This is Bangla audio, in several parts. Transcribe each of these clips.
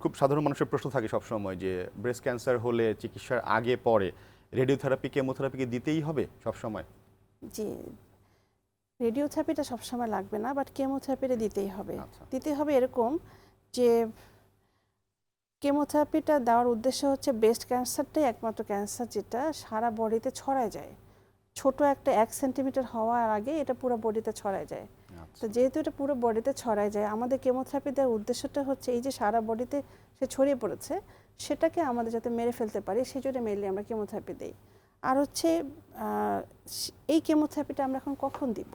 খুব সাধারণ মানুষের প্রশ্ন থাকে সবসময় যে ব্রেস্ট ক্যান্সার হলে চিকিৎসার আগে পরে রেডিওথেরাপি কেমোথেরাপিকে দিতেই হবে সবসময়? জি রেডিওথেরাপিটা সবসময় লাগবে না বাট কেমোথেরাপিটা দিতেই হবে। আচ্ছা। দিতে হবে এরকম যে কেমোথেরাপিটা দেওয়ার উদ্দেশ্য হচ্ছে ব্রেস্ট ক্যান্সারটাই একমাত্র ক্যান্সার যেটা সারা বডিতে ছড়ায় যায়। ছোট একটা এক সেন্টিমিটার হওয়ার আগে এটা পুরো বডিতে ছড়ায় যায়। তো যেহেতু এটা পুরো বডিতে ছড়ায় যায়, আমাদের কেমোথেরাপি দেওয়ার উদ্দেশ্যটা হচ্ছে এই যে সারা বডিতে সে ছড়িয়ে পড়েছে, সেটাকে আমাদের যাতে মেরে ফেলতে পারি, সেই জন্য মেনলি আমরা কেমোথেরাপি দিই। আর হচ্ছে এই কেমোথেরাপিটা আমরা এখন কখন দিব?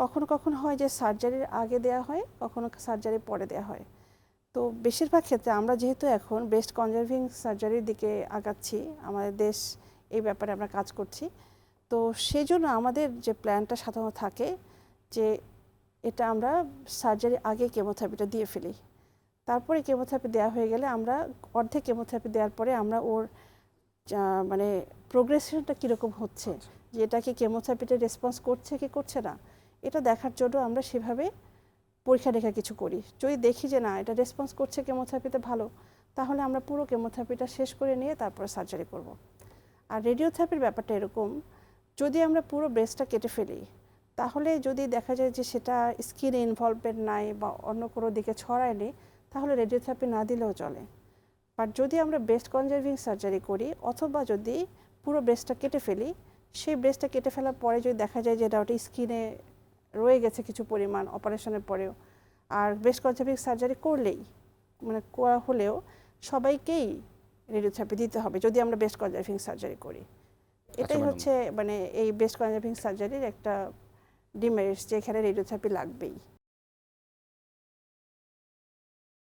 কখনো কখনো হয় যে সার্জারির আগে দেওয়া হয়, কখনো সার্জারির পরে দেওয়া হয়। তো বেশিরভাগ ক্ষেত্রে আমরা যেহেতু এখন বেস্ট কনজারভিং সার্জারির দিকে আগাচ্ছি, আমাদের দেশ এই ব্যাপারে আমরা কাজ করছি, তো সেই জন্য আমাদের যে প্ল্যানটা সাধারণত থাকে যে এটা আমরা সার্জারি আগে কেমোথেরাপিটা দিয়ে ফেলি। তারপরে কেমোথেরাপি দেওয়া হয়ে গেলে আমরা অর্ধেক কেমোথেরাপি দেওয়ার পরে আমরা ওর মানে প্রোগ্রেশনটা কীরকম হচ্ছে? আচ্ছা। যে এটা কি কেমোথেরাপিতে রেসপন্স করছে কি করছে না? এটা দেখার জন্য আমরা সেভাবে পরীক্ষা নিরীক্ষা কিছু করি। যদি দেখি যে না এটা রেসপন্স করছে কেমোথেরাপিতে ভালো তাহলে আমরা পুরো কেমোথেরাপিটা শেষ করে নিয়ে তারপরে সার্জারি করব। আর রেডিওথেরাপির ব্যাপারটা এরকম যদি আমরা পুরো ব্রেস্টটা কেটে ফেলি তাহলে যদি দেখা যায় যে সেটা স্কিনে ইনভলভমেন্ট নাই বা অন্য কোনো দিকে ছড়ায়নি তাহলে রেডিওথেরাপি না দিলেও চলে। বাট যদি আমরা ব্রেস্ট কনজারভিং সার্জারি করি অথবা যদি পুরো ব্রেস্টটা কেটে ফেলি সেই ব্রেস্টটা কেটে ফেলার পরে যদি দেখা যায় যে এটা ওটা স্কিনে রয়ে গেছে কিছু পরিমাণ অপারেশনের পরেও আর ব্রেস্ট কনজারভিং সার্জারি করলেই মানে করা হলেও সবাইকেই রেডিওথেরাপি দিতে হবে যদি আমরা বেস্ট কনজারভিং সার্জারি করি। এটাই হচ্ছে মানে এই বেস্ট কনজারভিং সার্জারির একটা ডিমেরিটস যে এখানে রেডিওথেরাপি লাগবেই।